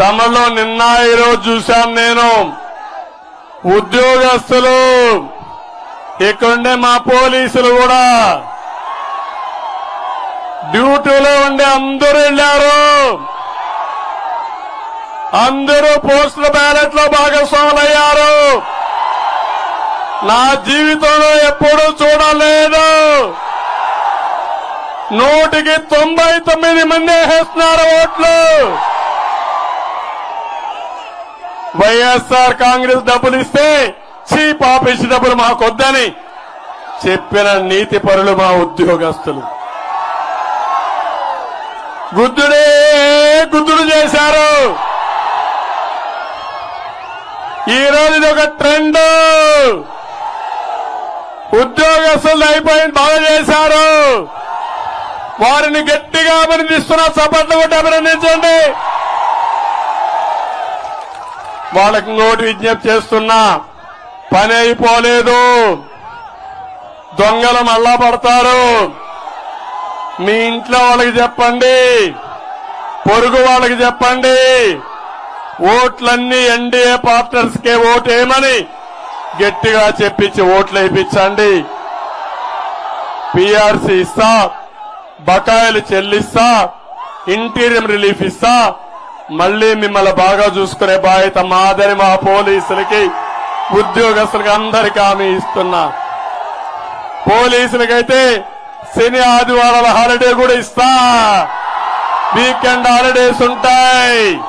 తమలో నిన్న ఈరోజు చూశాను నేను. ఉద్యోగస్తులు ఇక్కడుండే మా పోలీసులు కూడా డ్యూటీలో ఉండే అందరూ వెళ్ళారు. అందరూ పోస్టల్ బ్యాలెట్లో భాగస్వాములయ్యారు. నా జీవితంలో ఎప్పుడూ చూడలేదు. నూటికి తొంభై తొమ్మిది మంది వేస్తున్నారు ఓట్లు. వైఎస్ఆర్ కాంగ్రెస్ డబ్బులు ఇస్తే చీప్ ఆఫీస్ డబ్బులు మాకొద్దని చెప్పిన నీతి పరులు మా ఉద్యోగస్తులు. గుద్దుడే గుద్దుడు చేశారు. ఈ రోజు ఇది ఒక ట్రెండ్. ఉద్యోగస్తులు అయిపోయింది బాగా చేశారు. వారిని గట్టిగా అభినందిస్తున్న సపట్లు కొట్టి అభినందించండి. వాళ్ళకి ఇంకోటి విజ్ఞప్తి చేస్తున్నా. పని అయిపోలేదు. దొంగలు మళ్ళా పడతారు. మీ ఇంట్లో వాళ్ళకి చెప్పండి. పొరుగు వాళ్ళకి చెప్పండి. ఓట్లన్నీ ఎన్డీఏ పార్ట్నర్స్ కే ఓటేమని గట్టిగా చెప్పించి ఓట్లు వేయించండి. పీఆర్సీ ఇస్తా. బకాయిలు చెల్లిస్తా. ఇంటీరియం రిలీఫ్ ఇస్తా. మళ్ళీ మిమ్మల్ని బాగా చూసుకునే బాధ్యత మాదని మా పోలీసులకి ఉద్యోగస్తులకి అందరికీ హామీ ఇస్తున్నా. పోలీసులకైతే శని ఆదివారాల హాలిడే కూడా ఇస్తా. వీకెండ్ హాలిడేస్ ఉంటాయి.